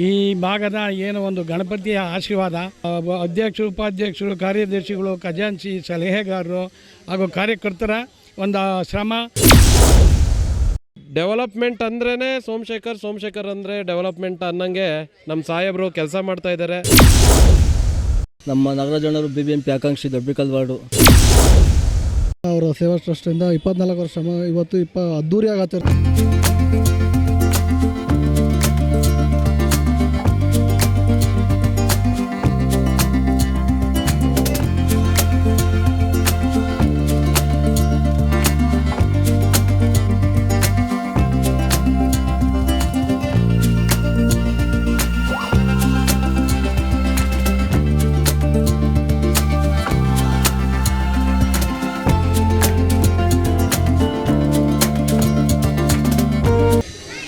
ಈ ಭಾಗದ ಏನು ಒಂದು ಗಣಪತಿಯ ಆಶೀರ್ವಾದ ಅಧ್ಯಕ್ಷರು ಉಪಾಧ್ಯಕ್ಷರು ಕಾರ್ಯದರ್ಶಿಗಳು ಖಜಾಂಚಿ ಸಲಹೆಗಾರರು ಹಾಗೂ ಕಾರ್ಯಕರ್ತರ ಒಂದು ಶ್ರಮ. ಡೆವಲಪ್ಮೆಂಟ್ ಅಂದ್ರೇ ಸೋಮಶೇಖರ್ ಸೋಮಶೇಖರ್ ಅಂದರೆ ಡೆವಲಪ್ಮೆಂಟ್ ಅನ್ನಂಗೆ ನಮ್ಮ ಸಾಹೇಬರು ಕೆಲಸ ಮಾಡ್ತಾ ಇದ್ದಾರೆ ನಮ್ಮ ಜನರು ಬಿ ಬಿ ಎಂ ಪಿ ಆಕಾಂಕ್ಷಿ ದೊಡ್ಡಬಿಕಲ್ ವಾರ್ಡು ಅವರ ಸೇವಾ ಟ್ರಸ್ಟಿಂದ ಇಪ್ಪತ್ನಾಲ್ಕು ವರ್ಷ ಇವತ್ತು ಇಪ್ಪ ಅದ್ದೂರಿಯಾಗಿ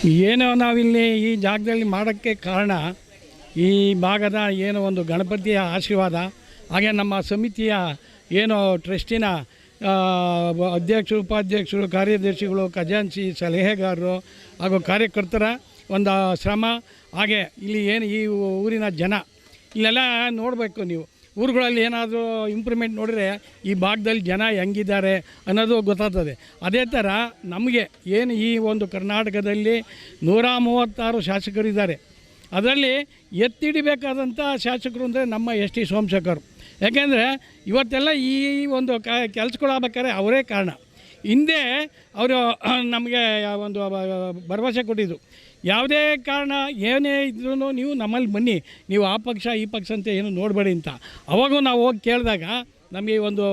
ಏನೋ ನಾವಿಲ್ಲಿ ಈ ಜಾಗದಲ್ಲಿ ಮಾಡೋಕ್ಕೆ ಕಾರಣ ಈ ಭಾಗದ ಏನೋ ಒಂದು ಗಣಪತಿಯ ಆಶೀರ್ವಾದ, ಹಾಗೆ ನಮ್ಮ ಸಮಿತಿಯ ಏನು ಟ್ರಸ್ಟಿನ ಅಧ್ಯಕ್ಷರು, ಉಪಾಧ್ಯಕ್ಷರು, ಕಾರ್ಯದರ್ಶಿಗಳು, ಖಜಾಂಚಿ ಸಲಹೆಗಾರರು ಹಾಗೂ ಕಾರ್ಯಕರ್ತರ ಒಂದು ಶ್ರಮ, ಹಾಗೆ ಇಲ್ಲಿ ಏನು ಈ ಊರಿನ ಜನ, ಇಲ್ಲೆಲ್ಲ ನೋಡಬೇಕು ನೀವು. ಊರುಗಳಲ್ಲಿ ಏನಾದರೂ ಇಂಪ್ರೂವ್ಮೆಂಟ್ ನೋಡಿದ್ರೆ ಈ ಭಾಗದಲ್ಲಿ ಜನ ಹೆಂಗಿದ್ದಾರೆ ಅನ್ನೋದು ಗೊತ್ತಾಗ್ತದೆ. ಅದೇ ಥರ ನಮಗೆ ಏನು ಈ ಒಂದು ಕರ್ನಾಟಕದಲ್ಲಿ ನೂರ ಮೂವತ್ತಾರು ಶಾಸಕರಿದ್ದಾರೆ ಅದರಲ್ಲಿ ಎತ್ತಿಡಿಬೇಕಾದಂಥ ಶಾಸಕರು ಅಂದರೆ ನಮ್ಮ ಎಸ್ ಟಿ ಸೋಮಶೇಖರ್. ಯಾಕೆಂದರೆ ಇವತ್ತೆಲ್ಲ ಈ ಒಂದು ಕ ಕೆಲ್ಸಗಳಾಗಬೇಕಾದ್ರೆ ಅವರೇ ಕಾರಣ. ಹಿಂದೆ ಅವರು ನಮಗೆ ಒಂದು ಭರವಸೆ ಕೊಟ್ಟಿದ್ದು ಯಾವುದೇ ಕಾರಣ ಏನೇ ಇದ್ರೂ ನೀವು ನಮ್ಮಲ್ಲಿ ಬನ್ನಿ, ನೀವು ಆ ಪಕ್ಷ, ಈ ಪಕ್ಷ ಅಂತ ಏನು ನೋಡಬೇಡಿ ಅಂತ. ಅವಾಗೂ ನಾವು ಹೋಗಿ ಕೇಳಿದಾಗ ನಮಗೆ ಒಂದು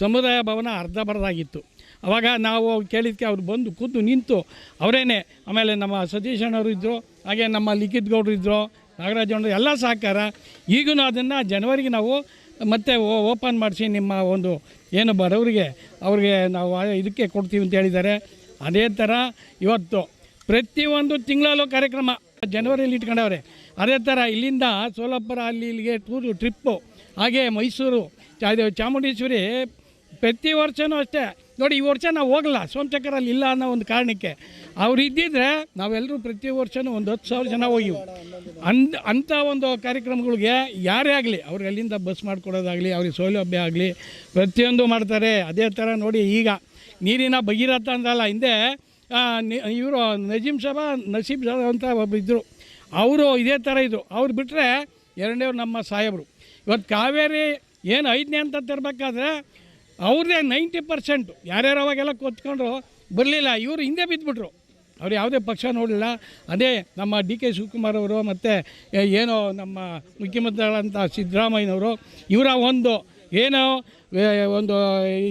ಸಮುದಾಯ ಭವನ ಅರ್ಧ ಬರದಾಗಿತ್ತು. ಅವಾಗ ನಾವು ಕೇಳಿದ್ದಕ್ಕೆ ಅವ್ರು ಬಂದು ಕೂತು ನಿಂತು ಅವರೇನೆ, ಆಮೇಲೆ ನಮ್ಮ ಸತೀಶ್ ಅಣ್ಣವರು ಇದ್ದರು ಹಾಗೆ ನಮ್ಮ ಲಿಖಿತ್ ಗೌಡ್ರು ಇದ್ದರು ನಾಗರಾಜ್ ಎಲ್ಲ ಸಹಕಾರ. ಈಗೂ ಅದನ್ನು ಜನವರಿಗೆ ನಾವು ಮತ್ತೆ ಓಪನ್ ಮಾಡಿಸಿ ನಿಮ್ಮ ಒಂದು ಏನು ಬರೋರಿಗೆ ಅವ್ರಿಗೆ ನಾವು ಇದಕ್ಕೆ ಕೊಡ್ತೀವಿ ಅಂತ ಹೇಳಿದ್ದಾರೆ. ಅದೇ ಥರ ಇವತ್ತು ಪ್ರತಿಯೊಂದು ತಿಂಗಳಲ್ಲೂ ಕಾರ್ಯಕ್ರಮ ಜನವರಿಯಲ್ಲಿ ಇಟ್ಕೊಂಡವ್ರೆ. ಅದೇ ಥರ ಇಲ್ಲಿಂದ ಸೋಲಾಪುರ ಅಲ್ಲಿ ಇಲ್ಲಿಗೆ ಟೂರು ಟ್ರಿಪ್ಪು ಹಾಗೆ ಮೈಸೂರು ಚಾಮುಂಡೇಶ್ವರಿ ಪ್ರತಿ ವರ್ಷವೂ ಅಷ್ಟೇ. ನೋಡಿ, ಈ ವರ್ಷ ನಾವು ಹೋಗಲ್ಲ ಸೋಮಶೇಖರಲ್ಲಿ ಇಲ್ಲ ಅನ್ನೋ ಒಂದು ಕಾರಣಕ್ಕೆ. ಅವ್ರು ಇದ್ದಿದ್ರೆ ನಾವೆಲ್ಲರೂ ಪ್ರತಿ ವರ್ಷವೂ ಒಂದು ಹತ್ತು ಸಾವಿರ ಜನ ಹೋಗಿವು. ಅನ್ ಅಂಥ ಒಂದು ಕಾರ್ಯಕ್ರಮಗಳಿಗೆ ಯಾರೇ ಆಗಲಿ ಅವ್ರಿಗೆ ಅಲ್ಲಿಂದ ಬಸ್ ಮಾಡಿಕೊಡೋದಾಗಲಿ, ಅವ್ರಿಗೆ ಸೌಲಭ್ಯ ಆಗಲಿ, ಪ್ರತಿಯೊಂದು ಮಾಡ್ತಾರೆ. ಅದೇ ಥರ ನೋಡಿ ಈಗ ನೀರಿನ ಭಗೀರಥ ಅಂದ್ರಲ್ಲ, ಹಿಂದೆ ಇವರು ನಜೀಮ್ ಸಾಬ, ನಸೀಬ್ ಸಾಬ ಅಂತ ಒಬ್ಬ ಇದ್ದರು ಅವರು ಇದೇ ಥರ ಇದ್ದರು ಅವ್ರು ಬಿಟ್ಟರೆ ಎರಡನೇವ್ರು ನಮ್ಮ ಸಾಹೇಬರು. ಇವತ್ತು ಕಾವೇರಿ ಏನು ಐದನೇ ಅಂತ ತರಬೇಕಾದ್ರೆ ಅವ್ರದ್ದೇ ನೈಂಟಿ ಪರ್ಸೆಂಟು ಯಾರ್ಯಾರು ಅವಾಗೆಲ್ಲ ಕೊತ್ಕೊಂಡ್ರು ಬರಲಿಲ್ಲ. ಇವರು ಹಿಂದೆ ಬಿದ್ದುಬಿಟ್ರು ಅವ್ರು ಯಾವುದೇ ಪಕ್ಷ ನೋಡಲಿಲ್ಲ. ಅದೇ ನಮ್ಮ ಡಿ ಕೆ ಶಿವಕುಮಾರ್ ಅವರು ಮತ್ತು ಏನೋ ನಮ್ಮ ಮುಖ್ಯಮಂತ್ರಿಗಳಂಥ ಸಿದ್ದರಾಮಯ್ಯನವರು, ಇವರ ಒಂದು ಏನೋ ಒಂದು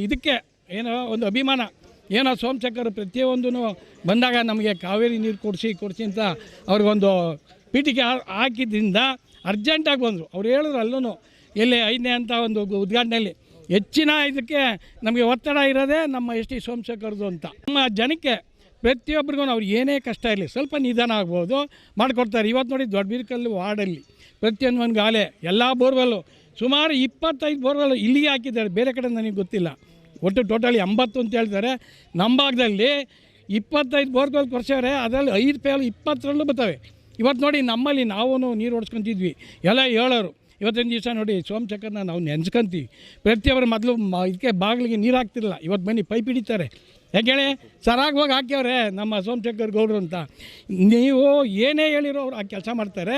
ಇದಕ್ಕೆ ಏನೋ ಒಂದು ಅಭಿಮಾನ. ಏನೋ ಸೋಮಶೇಖರ್ ಪ್ರತಿಯೊಂದೂ ಬಂದಾಗ ನಮಗೆ ಕಾವೇರಿ ನೀರು ಕೊಡಿಸಿ ಕೊಡಿಸಿ ಅಂತ ಅವ್ರಿಗೊಂದು ಪೀಠಿಕೆ ಹಾಕಿದ್ರಿಂದ ಅರ್ಜೆಂಟಾಗಿ ಬಂದರು. ಅವ್ರು ಹೇಳಿದ್ರು ಅಲ್ಲೂ ಎಲ್ಲಿ ಐದನೇ ಅಂತ ಒಂದು ಉದ್- ಉದ್ಘಾಟನೆಯಲ್ಲಿ, ಹೆಚ್ಚಿನ ಇದಕ್ಕೆ ನಮಗೆ ಒತ್ತಡ ಇರೋದೇ ನಮ್ಮ ಎಸ್ ಟಿ ಸೋಮಶೇಖರ್ದು ಅಂತ. ನಮ್ಮ ಜನಕ್ಕೆ ಪ್ರತಿಯೊಬ್ಬರಿಗೂ ಅವ್ರು ಏನೇ ಕಷ್ಟ ಇರಲಿ, ಸ್ವಲ್ಪ ನಿಧಾನ ಆಗ್ಬೋದು, ಮಾಡಿಕೊಡ್ತಾರೆ. ಇವತ್ತು ನೋಡಿ ದೊಡ್ಡ ಬೀರ್ಕಲ್ಲು ವಾರ್ಡಲ್ಲಿ ಪ್ರತಿಯೊಂದು ಒಂದು ಗಾಲೆ, ಎಲ್ಲ ಬೋರ್ವೆಲ್ಲು, ಸುಮಾರು ಇಪ್ಪತ್ತೈದು ಬೋರ್ವೆಲ್ ಇಲ್ಲಿಗೆ ಹಾಕಿದ್ದಾರೆ. ಬೇರೆ ಕಡೆ ನನಗೆ ಗೊತ್ತಿಲ್ಲ. ಒಟ್ಟು ಟೋಟಲಿ ಎಂಬತ್ತು ಅಂತ ಹೇಳ್ತಾರೆ. ನಮ್ಮ ಭಾಗದಲ್ಲಿ ಇಪ್ಪತ್ತೈದು ಬೋರ್ಗಳು ಕೊರ್ಸವ್ರೆ, ಅದರಲ್ಲಿ ಐದು ಪೇಲು ಇಪ್ಪತ್ತರಲ್ಲೂ ಬರ್ತವೆ. ಇವತ್ತು ನೋಡಿ ನಮ್ಮಲ್ಲಿ ನಾವು ನೀರು ಓಡಿಸ್ಕೊತಿದ್ವಿ ಎಲ್ಲ ಹೇಳೋರು, ಇವತ್ತಿನ ದಿವಸ ನೋಡಿ ಸೋಮಶೇಖರ್ನ ನಾವು ನೆನ್ಸ್ಕೊಂತೀವಿ. ಪ್ರತಿಯೊಬ್ಬರು ಮೊದಲು ಇದಕ್ಕೆ ಬಾಗಿಲಿಗೆ ನೀರು ಹಾಕ್ತಿರಲ್ಲ ಇವತ್ತು ಬನ್ನಿ ಪೈಪ್ ಹಿಡಿತಾರೆ. ಯಾಕೆ ಹೇಳಿ, ಸರಾಗಿ ಹೋಗಿ ಹಾಕ್ಯವ್ರೆ ನಮ್ಮ ಸೋಮಶೇಖರ್ ಗೌಡ್ರು ಅಂತ. ನೀವು ಏನೇ ಹೇಳಿರೋ ಅವ್ರು ಆ ಕೆಲಸ ಮಾಡ್ತಾರೆ.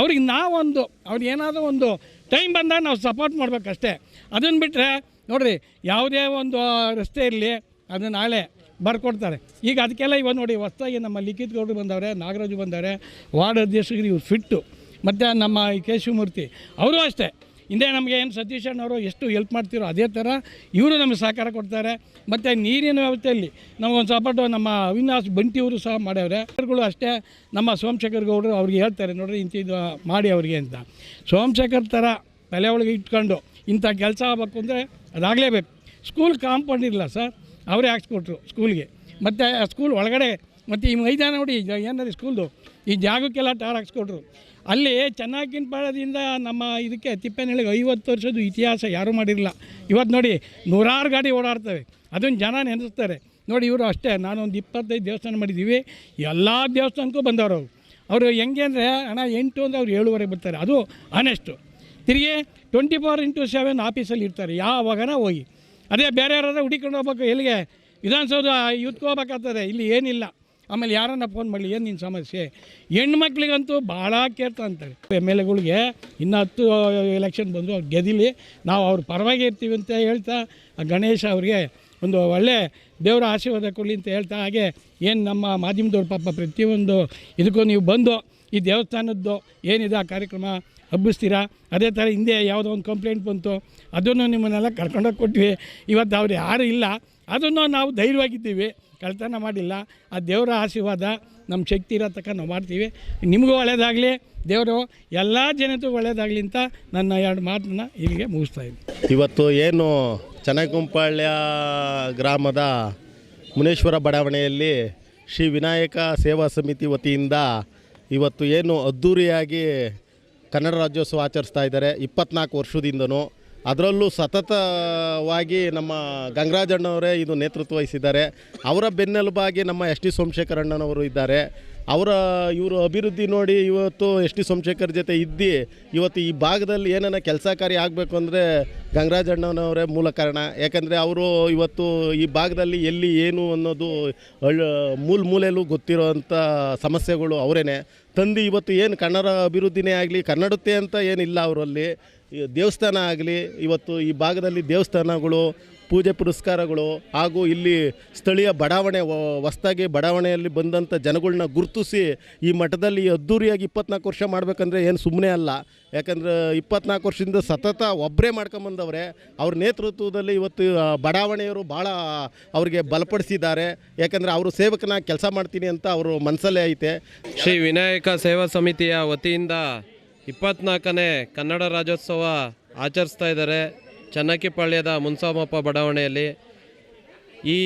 ಅವ್ರಿಗೆ ನಾವೊಂದು ಅವ್ರಿಗೆ ಏನಾದರೂ ಒಂದು ಟೈಮ್ ಬಂದಾಗ ನಾವು ಸಪೋರ್ಟ್ ಮಾಡಬೇಕಷ್ಟೇ. ಅದನ್ನು ಬಿಟ್ಟರೆ ನೋಡಿರಿ, ಯಾವುದೇ ಒಂದು ರಸ್ತೆ ಇರಲಿ ಅದನ್ನು ನಾಳೆ ಬರ್ಕೊಡ್ತಾರೆ. ಈಗ ಅದಕ್ಕೆಲ್ಲ ಇವಾಗ ನೋಡಿ, ಹೊಸ್ದಾಗಿ ನಮ್ಮ ಲಿಖಿತ್ ಗೌಡರು ಬಂದವ್ರೆ, ನಾಗರಾಜು ಬಂದವ್ರೆ, ವಾರ್ಡ್ ಅಧ್ಯಕ್ಷರಿಗೆ ಇವ್ರು ಫಿಟ್ಟು. ಮತ್ತು ನಮ್ಮ ಕೆ ಶಿವಮೂರ್ತಿ ಅವರು ಅಷ್ಟೇ. ಹಿಂದೆ ನಮಗೆ ಏನು ಸತೀಶ್ ಅಣ್ಣವರು ಎಷ್ಟು ಹೆಲ್ಪ್ ಮಾಡ್ತಿರೋ ಅದೇ ಥರ ಇವರು ನಮಗೆ ಸಹಕಾರ ಕೊಡ್ತಾರೆ. ಮತ್ತು ನೀರಿನ ವ್ಯವಸ್ಥೆಯಲ್ಲಿ ನಮಗೊಂದು ಸಪೋರ್ಟು ನಮ್ಮ ಅವಿನಾಶ್ ಬಂಟಿಯವರು ಸಹ ಮಾಡ್ಯವ್ರೆ. ಅವರುಗಳು ಅಷ್ಟೇ ನಮ್ಮ ಸೋಮಶೇಖರ್ ಗೌಡರು ಅವ್ರಿಗೆ ಹೇಳ್ತಾರೆ, ನೋಡ್ರಿ ಇಂಥದ್ದು ಮಾಡಿ ಅವ್ರಿಗೆ ಅಂತ. ಸೋಮಶೇಖರ್ ಥರ ತಲೆ ಒಳಗೆ ಇಟ್ಕೊಂಡು ಇಂಥ ಕೆಲಸ ಆಗಬೇಕು ಅಂದರೆ ಅದಾಗಲೇಬೇಕು. ಸ್ಕೂಲ್ ಕಾಂಪೌಂಡ್ ಇಲ್ಲ ಸರ್ ಅವರೇ ಹಾಕ್ಸ್ಕೊಟ್ರು ಸ್ಕೂಲ್ಗೆ ಮತ್ತು ಆ ಸ್ಕೂಲ್ ಒಳಗಡೆ, ಮತ್ತು ಈ ಮೈದಾನ ನೋಡಿ ಏನಾದ್ರು ಸ್ಕೂಲ್ದು ಈ ಜಾಗಕ್ಕೆಲ್ಲ ಟಾರ್ ಹಾಕ್ಸ್ಕೊಟ್ರು. ಅಲ್ಲಿ ಚೆನ್ನಾಗಿನ ಪಾಳದಿಂದ ನಮ್ಮ ಇದಕ್ಕೆ ತಿಪ್ಪೇನಹಳ್ಳಿಗೆ ಐವತ್ತು ವರ್ಷದ ಇತಿಹಾಸ ಯಾರೂ ಮಾಡಿರಲಿಲ್ಲ ಇವತ್ತು ನೋಡಿ ನೂರಾರು ಗಾಡಿ ಓಡಾಡ್ತವೆ. ಅದನ್ನು ಜನ ನೆನೆಸ್ತಾರೆ. ನೋಡಿ ಇವರು ಅಷ್ಟೇ, ನಾನೊಂದು ಇಪ್ಪತ್ತೈದು ದೇವಸ್ಥಾನ ಮಾಡಿದ್ದೀವಿ. ಎಲ್ಲ ದೇವಸ್ಥಾನಕ್ಕೂ ಬಂದವರು ಅವರು. ಅವರು ಹೆಂಗೆ ಅಂದರೆ ಹಣ ಎಂಟು ಅಂದರೆ ಅವ್ರು ಏಳುವರೆಗೆ ಬರ್ತಾರೆ. ಅದು ಆನೆಸ್ಟು ತಿರುಗಿ ಟ್ವೆಂಟಿ ಫೋರ್ ಇಂಟು ಸೆವೆನ್ ಆಫೀಸಲ್ಲಿ ಇರ್ತಾರೆ. ಯಾವಾಗನ ಹೋಗಿ. ಅದೇ ಬೇರೆ ಯಾರಾದ್ರೂ ಹುಡುಕೊಂಡು ಹೋಗ್ಬೇಕು, ಎಲ್ಲಿಗೆ? ವಿಧಾನಸೌಧ ಯೂತ್ಗೆ ಹೋಗ್ಬೇಕಾಗ್ತದೆ. ಇಲ್ಲಿ ಏನಿಲ್ಲ. ಆಮೇಲೆ ಯಾರನ್ನ ಫೋನ್ ಮಾಡಲಿ? ಏನು ನಿನ್ನ ಸಮಸ್ಯೆ? ಹೆಣ್ಮಕ್ಳಿಗಂತೂ ಭಾಳ ಕೇರ್ತ ಅಂತಾರೆ ಎಂ ಎಲ್ ಎಗಳಿಗೆ ಇನ್ನು ಹತ್ತು ಎಲೆಕ್ಷನ್ ಬಂದು ಅವ್ರು ಗೆದಿಲಿ. ನಾವು ಅವ್ರ ಪರವಾಗಿ ಇರ್ತೀವಿ ಅಂತ ಹೇಳ್ತಾ, ಆ ಗಣೇಶ ಅವ್ರಿಗೆ ಒಂದು ಒಳ್ಳೆ ದೇವರ ಆಶೀರ್ವಾದ ಕೊಡಲಿ ಅಂತ ಹೇಳ್ತಾ, ಹಾಗೆ ಏನು ನಮ್ಮ ಮಾಧ್ಯಮದವ್ರ ಪಾಪ ಪ್ರತಿಯೊಂದು ಇದಕ್ಕೂ ನೀವು ಬಂದು ಈ ದೇವಸ್ಥಾನದ್ದು ಏನಿದೆ ಆ ಕಾರ್ಯಕ್ರಮ ಹಬ್ಬಿಸ್ತೀರಾ? ಅದೇ ಥರ ಹಿಂದೆ ಯಾವುದೋ ಒಂದು ಕಂಪ್ಲೇಂಟ್ ಬಂತು, ಅದನ್ನು ನಿಮ್ಮನ್ನೆಲ್ಲ ಕರ್ಕೊಂಡೋಗಿ ಕೊಟ್ವಿ. ಇವತ್ತು ಅವ್ರು ಯಾರೂ ಇಲ್ಲ. ಅದನ್ನು ನಾವು ಧೈರ್ಯವಾಗಿದ್ದೀವಿ. ಕಳ್ತನ ಮಾಡಿಲ್ಲ. ಆ ದೇವರ ಆಶೀರ್ವಾದ ನಮ್ಮ ಶಕ್ತಿ ಇರೋ ತನಕ ನಾವು ಮಾಡ್ತೀವಿ. ನಿಮಗೂ ಒಳ್ಳೆಯದಾಗಲಿ ದೇವರು ಎಲ್ಲ ಜನತೆಗೂ ಒಳ್ಳೆಯದಾಗಲಿ ಅಂತ ನನ್ನ ಎರಡು ಮಾತನ್ನ ಇಲ್ಲಿಗೆ ಮುಗಿಸ್ತಾ ಇದ್ದೀನಿ. ಇವತ್ತು ಏನು ಚನ್ನಗುಂಪಾಳ್ಯ ಗ್ರಾಮದ ಮುನೇಶ್ವರ ಬಡಾವಣೆಯಲ್ಲಿ ಶ್ರೀ ವಿನಾಯಕ ಸೇವಾ ಸಮಿತಿ ವತಿಯಿಂದ ಇವತ್ತು ಏನು ಅದ್ಧೂರಿಯಾಗಿ ಕನ್ನಡ ರಾಜ್ಯೋತ್ಸವ ಆಚರಿಸ್ತಾ ಇದ್ದಾರೆ ಇಪ್ಪತ್ನಾಲ್ಕು ವರ್ಷದಿಂದನೂ. ಅದರಲ್ಲೂ ಸತತವಾಗಿ ನಮ್ಮ ಗಂಗರಾಜಣ್ಣವರೇ ಇದು ನೇತೃತ್ವ ವಹಿಸಿದ್ದಾರೆ. ಅವರ ಬೆನ್ನೆಲುಬಾಗಿ ನಮ್ಮ ಎಸ್ ಟಿ ಸೋಮಶೇಖರ್ ಅಣ್ಣನವರು ಇದ್ದಾರೆ. ಅವರ ಇವರು ಅಭಿವೃದ್ಧಿ ನೋಡಿ ಇವತ್ತು ಎಸ್ ಟಿ ಸೋಮಶೇಖರ್ ಜೊತೆ ಇದ್ದು ಇವತ್ತು ಈ ಭಾಗದಲ್ಲಿ ಏನೇನ ಕೆಲಸ ಕಾರ್ಯ ಆಗಬೇಕು ಅಂದರೆ ಗಂಗರಾಜಣ್ಣನವರೇ ಮೂಲ ಕಾರಣ. ಯಾಕಂದರೆ ಅವರು ಇವತ್ತು ಈ ಭಾಗದಲ್ಲಿ ಎಲ್ಲಿ ಏನು ಅನ್ನೋದು ಮೂಲ ಮೂಲೆಯಲ್ಲೂ ಗೊತ್ತಿರೋವಂಥ ಸಮಸ್ಯೆಗಳು ಅವರೇನೆ. ತಂದು ಇವತ್ತು ಏನು ಕನ್ನಡ ಅಭಿವೃದ್ಧಿನೇ ಆಗಲಿ, ಕನ್ನಡತೆ ಅಂತ ಏನಿಲ್ಲ ಅವರಲ್ಲಿ. ದೇವಸ್ಥಾನ ಆಗಲಿ, ಇವತ್ತು ಈ ಭಾಗದಲ್ಲಿ ದೇವಸ್ಥಾನಗಳು ಪೂಜೆ ಪುರಸ್ಕಾರಗಳು ಹಾಗೂ ಇಲ್ಲಿ ಸ್ಥಳೀಯ ಬಡಾವಣೆ ಹೊಸ್ದಾಗಿ ಬಡಾವಣೆಯಲ್ಲಿ ಬಂದಂಥ ಜನಗಳನ್ನ ಗುರುತಿಸಿ ಈ ಮಠದಲ್ಲಿ ಅದ್ಧೂರಿಯಾಗಿ ಇಪ್ಪತ್ನಾಲ್ಕು ವರ್ಷ ಮಾಡಬೇಕಂದ್ರೆ ಏನು ಸುಮ್ಮನೆ ಅಲ್ಲ. ಯಾಕಂದ್ರೆ ಇಪ್ಪತ್ನಾಲ್ಕು ವರ್ಷದಿಂದ ಸತತ ಒಬ್ಬರೇ ಮಾಡ್ಕೊಂಬಂದವ್ರೆ ಅವ್ರ ನೇತೃತ್ವದಲ್ಲಿ ಇವತ್ತು ಬಡಾವಣೆಯವರು ಭಾಳ ಅವ್ರಿಗೆ ಬಲಪಡಿಸಿದ್ದಾರೆ. ಯಾಕಂದರೆ ಅವರು ಸೇವಕನ ಕೆಲಸ ಮಾಡ್ತೀನಿ ಅಂತ ಅವರು ಮನಸ್ಸಲ್ಲೇ ಐತೆ. ಶ್ರೀ ವಿನಾಯಕ ಸೇವಾ ಸಮಿತಿಯ ವತಿಯಿಂದ ಇಪ್ಪತ್ನಾಲ್ಕನೇ ಕನ್ನಡ ರಾಜ್ಯೋತ್ಸವ ಆಚರಿಸ್ತಾ ಇದ್ದಾರೆ. ಚನ್ನಕ್ಕಿಪಾಳ್ಯದ ಮುನ್ಸಾಮಪ್ಪ ಬಡಾವಣೆಯಲ್ಲಿ ಈ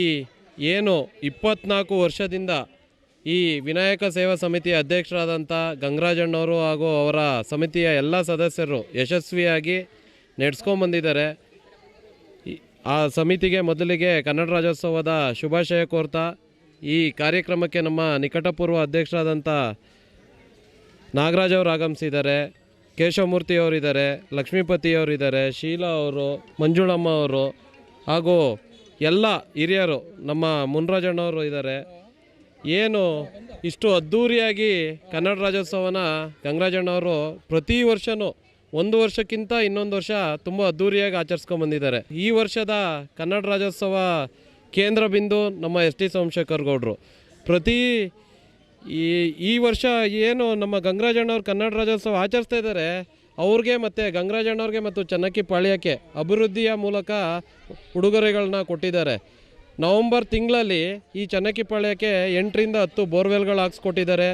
ಏನು ಇಪ್ಪತ್ನಾಲ್ಕು ವರ್ಷದಿಂದ ಈ ವಿನಾಯಕ ಸೇವಾ ಸಮಿತಿಯ ಅಧ್ಯಕ್ಷರಾದಂಥ ಗಂಗರಾಜಣ್ಣವರು ಹಾಗೂ ಅವರ ಸಮಿತಿಯ ಎಲ್ಲ ಸದಸ್ಯರು ಯಶಸ್ವಿಯಾಗಿ ನಡೆಸ್ಕೊಂಬಂದಿದ್ದಾರೆ. ಆ ಸಮಿತಿಗೆ ಮೊದಲಿಗೆ ಕನ್ನಡ ರಾಜ್ಯೋತ್ಸವದ ಶುಭಾಶಯ ಕೋರ್ತಾ. ಈ ಕಾರ್ಯಕ್ರಮಕ್ಕೆ ನಮ್ಮ ನಿಕಟಪೂರ್ವ ಅಧ್ಯಕ್ಷರಾದಂಥ ನಾಗರಾಜ್ ಅವರು ಆಗಮಿಸಿದ್ದಾರೆ. ಕೇಶವಮೂರ್ತಿ ಅವರಿದ್ದಾರೆ, ಲಕ್ಷ್ಮೀಪತಿ ಅವರಿದ್ದಾರೆ, ಶೀಲಾ ಅವರು, ಮಂಜುಳಮ್ಮ ಅವರು, ಹಾಗೂ ಎಲ್ಲ ಹಿರಿಯರು, ನಮ್ಮ ಮುನ್ರಾಜಣ್ಣವರು ಇದ್ದಾರೆ. ಏನು ಇಷ್ಟು ಅದ್ಧೂರಿಯಾಗಿ ಕನ್ನಡ ರಾಜ್ಯೋತ್ಸವನ ಗಂಗರಾಜಣ್ಣವರು ಪ್ರತಿ ವರ್ಷವೂ ಒಂದು ವರ್ಷಕ್ಕಿಂತ ಇನ್ನೊಂದು ವರ್ಷ ತುಂಬ ಅದ್ಧೂರಿಯಾಗಿ ಆಚರಿಸ್ಕೊಂಬಂದಿದ್ದಾರೆ ಈ ವರ್ಷದ ಕನ್ನಡ ರಾಜ್ಯೋತ್ಸವ ಕೇಂದ್ರ ಬಿಂದು ನಮ್ಮ ಎಸ್ ಟಿ ಸೋಮಶೇಖರ್ ಗೌಡರು. ಪ್ರತಿ ಈ ಈ ವರ್ಷ ಏನು ನಮ್ಮ ಗಂಗರಾಜಣ್ಣವ್ರು ಕನ್ನಡ ರಾಜ್ಯೋತ್ಸವ ಆಚರಿಸ್ತಾ ಇದ್ದಾರೆ, ಅವ್ರಿಗೆ ಮತ್ತು ಗಂಗರಾಜಣ್ಣವ್ರಿಗೆ ಮತ್ತು ಚನ್ನಕ್ಕಿ ಪಾಳ್ಯಕ್ಕೆ ಅಭಿವೃದ್ಧಿಯ ಮೂಲಕ ಉಡುಗೊರೆಗಳನ್ನ ಕೊಟ್ಟಿದ್ದಾರೆ. ನವಂಬರ್ ತಿಂಗಳಲ್ಲಿ ಈ ಚನ್ನಕ್ಕಿ ಪಾಳ್ಯಕ್ಕೆ ಎಂಟರಿಂದ ಹತ್ತು ಬೋರ್ವೆಲ್ಗಳು ಹಾಕ್ಸ್ಕೊಟ್ಟಿದ್ದಾರೆ.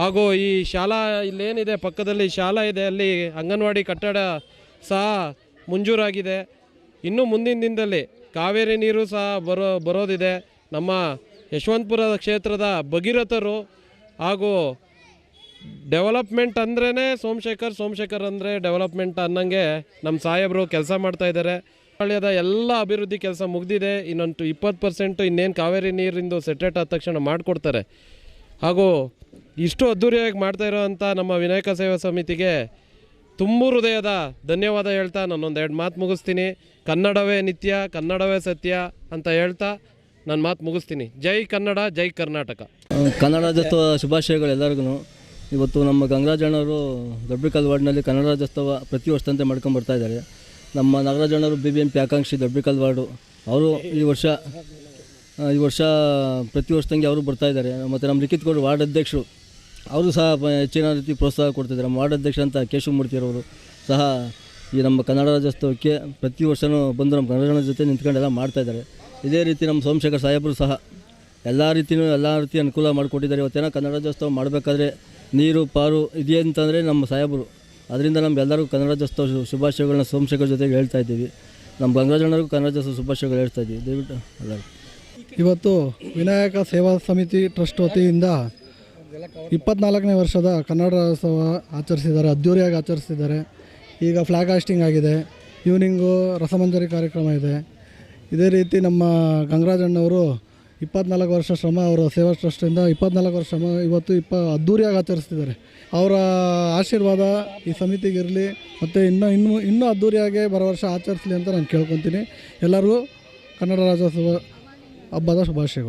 ಹಾಗೂ ಈ ಶಾಲಾ ಇಲ್ಲೇನಿದೆ, ಪಕ್ಕದಲ್ಲಿ ಶಾಲಾ ಇದೆ, ಅಲ್ಲಿ ಅಂಗನವಾಡಿ ಕಟ್ಟಡ ಸಹ ಮುಂಜೂರಾಗಿದೆ. ಇನ್ನು ಮುಂದಿನ ದಿನದಲ್ಲಿ ಕಾವೇರಿ ನೀರು ಸಹ ಬರೋ, ಬರೋದಿದೆ. ನಮ್ಮ ಯಶವಂತಪುರ ಕ್ಷೇತ್ರದ ಭಗೀರಥರು ಹಾಗೂ ಡೆವಲಪ್ಮೆಂಟ್ ಅಂದ್ರೇ ಸೋಮಶೇಖರ್ ಸೋಮಶೇಖರ್ ಅಂದರೆ ಡೆವಲಪ್ಮೆಂಟ್ ಅನ್ನಂಗೆ ನಮ್ಮ ಸಾಹೇಬರು ಕೆಲಸ ಮಾಡ್ತಾ ಇದ್ದಾರೆ. ಹಳ್ಳಿಯದ ಎಲ್ಲ ಅಭಿವೃದ್ಧಿ ಕೆಲಸ ಮುಗಿದಿದೆ. ಇನ್ನೊಂದು ಇಪ್ಪತ್ತು ಪರ್ಸೆಂಟು ಇನ್ನೇನು ಕಾವೇರಿ ನೀರಿಂದು ಸೆಟ್ರೇಟ್ ಆದ ತಕ್ಷಣ ಮಾಡಿಕೊಡ್ತಾರೆ. ಹಾಗೂ ಇಷ್ಟು ಅದ್ಧೂರಿಯಾಗಿ ಮಾಡ್ತಾ ಇರೋವಂಥ ನಮ್ಮ ವಿನಾಯಕ ಸೇವಾ ಸಮಿತಿಗೆ ತುಂಬ ಹೃದಯದ ಧನ್ಯವಾದ ಹೇಳ್ತಾ ನಾನೊಂದು ಎರಡು ಮಾತು ಮುಗಿಸ್ತೀನಿ. ಕನ್ನಡವೇ ನಿತ್ಯ, ಕನ್ನಡವೇ ಸತ್ಯ ಅಂತ ಹೇಳ್ತಾ ನಾನು ಮಾತು ಮುಗಿಸ್ತೀನಿ. ಜೈ ಕನ್ನಡ, ಜೈ ಕರ್ನಾಟಕ. ಕನ್ನಡ ರಾಜ್ಯೋತ್ಸವ ಶುಭಾಶಯಗಳು ಎಲ್ಲರಿಗೂ. ಇವತ್ತು ನಮ್ಮ ಗಂಗರಾಜಣ್ಣವರು ದೊಡ್ಡಕಲ್ ವಾರ್ಡ್ನಲ್ಲಿ ಕನ್ನಡ ರಾಜ್ಯೋತ್ಸವ ಪ್ರತಿ ವರ್ಷದಂತೆ ಮಾಡ್ಕೊಂಡು ಬರ್ತಾ ಇದ್ದಾರೆ. ನಮ್ಮ ನಾಗರಾಜಣ್ಣವರು ಬಿ ಬಿ ಎಂ ಪಿ ಆಕಾಂಕ್ಷಿ ದೊಡ್ಡಕಲ್ ವಾರ್ಡು. ಅವರು ಈ ವರ್ಷ ಈ ವರ್ಷ ಪ್ರತಿ ವರ್ಷದಂಗೆ ಅವರು ಬರ್ತಾ ಇದ್ದಾರೆ. ಮತ್ತು ನಮ್ಮ ಲಿಖಿತ್ ಗೌಡ್ರು ವಾರ್ಡ್ ಅಧ್ಯಕ್ಷರು, ಅವರು ಸಹ ಹೆಚ್ಚಿನ ರೀತಿ ಪ್ರೋತ್ಸಾಹ ಕೊಡ್ತಿದ್ದಾರೆ. ನಮ್ಮ ವಾರ್ಡ್ ಅಧ್ಯಕ್ಷ ಅಂತ ಕೇಶವಮೂರ್ತಿಯವರು ಸಹ ಈ ನಮ್ಮ ಕನ್ನಡ ರಾಜ್ಯೋತ್ಸವಕ್ಕೆ ಪ್ರತಿ ವರ್ಷವೂ ಬಂದು ನಮ್ಮ ಕನ್ನಡ ಜೊತೆ ನಿಂತ್ಕೊಂಡೆಲ್ಲ ಮಾಡ್ತಾಯಿದ್ದಾರೆ ಇದೇ ರೀತಿ ನಮ್ಮ ಸೋಮಶೇಖರ್ ಸಾಹೇಬರು ಸಹ ಎಲ್ಲ ರೀತಿಯೂ ಎಲ್ಲ ರೀತಿ ಅನುಕೂಲ ಮಾಡಿಕೊಟ್ಟಿದ್ದಾರೆ. ಇವತ್ತೇನೋ ಕನ್ನಡ ರಾಜ್ಯೋತ್ಸವ ಮಾಡಬೇಕಾದ್ರೆ ನೀರು, ಪಾರು ಇದೆಯೇ ಅಂತಂದರೆ ನಮ್ಮ ಸಾಹೇಬರು. ಅದರಿಂದ ನಮ್ಗೆಲ್ಲರಿಗೂ ಕನ್ನಡ ರಾಜ್ಯೋತ್ಸವ ಶು- ಶುಭಾಶಯಗಳನ್ನ ಸೋಮಶೇಖರ್ ಜೊತೆಗೆ ಹೇಳ್ತಾ ಇದ್ದೀವಿ. ನಮ್ಮ ಗಂಗರಾಜಣ್ಣರಿಗೂ ಕನ್ನಡ ರಾಜ್ಯೋತ್ಸವ ಶುಭಾಶಯಗಳು ಹೇಳ್ತಾ ಇದ್ದೀವಿ. ದಯವಿಟ್ಟು ಎಲ್ಲರೂ. ಇವತ್ತು ವಿನಾಯಕ ಸೇವಾ ಸಮಿತಿ ಟ್ರಸ್ಟ್ ವತಿಯಿಂದ ಇಪ್ಪತ್ನಾಲ್ಕನೇ ವರ್ಷದ ಕನ್ನಡ ರಾಜ್ಯೋತ್ಸವ ಆಚರಿಸಿದ್ದಾರೆ. ಅದ್ಧೂರಿಯಾಗಿ ಆಚರಿಸಿದ್ದಾರೆ. ಈಗ ಫ್ಲಾಗ್ ಹಾಸ್ಟಿಂಗ್ ಆಗಿದೆ. ಈವ್ನಿಂಗು ರಸಮಂಜರಿ ಕಾರ್ಯಕ್ರಮ ಇದೆ. ಇದೇ ರೀತಿ ನಮ್ಮ ಗಂಗರಾಜಣ್ಣವರು ಇಪ್ಪತ್ನಾಲ್ಕು ವರ್ಷ ಶ್ರಮ, ಅವರ ಸೇವಾ ಟ್ರಸ್ಟಿಂದ ಇಪ್ಪತ್ನಾಲ್ಕು ವರ್ಷ ಶ್ರಮ, ಇವತ್ತು ಇಪ್ಪ ಅದ್ಧೂರಿಯಾಗಿ ಆಚರಿಸ್ತಿದ್ದಾರೆ. ಅವರ ಆಶೀರ್ವಾದ ಈ ಸಮಿತಿಗಿರಲಿ ಮತ್ತು ಇನ್ನೂ ಇನ್ನೂ ಇನ್ನೂ ಅದ್ಧೂರಿಯಾಗಿ ಬರೋ ವರ್ಷ ಆಚರಿಸಲಿ ಅಂತ ನಾನು ಕೇಳ್ಕೊತೀನಿ. ಎಲ್ಲರಿಗೂ ಕನ್ನಡ ರಾಜ್ಯೋತ್ಸವ ಹಬ್ಬದ ಶುಭಾಶಯಗಳು.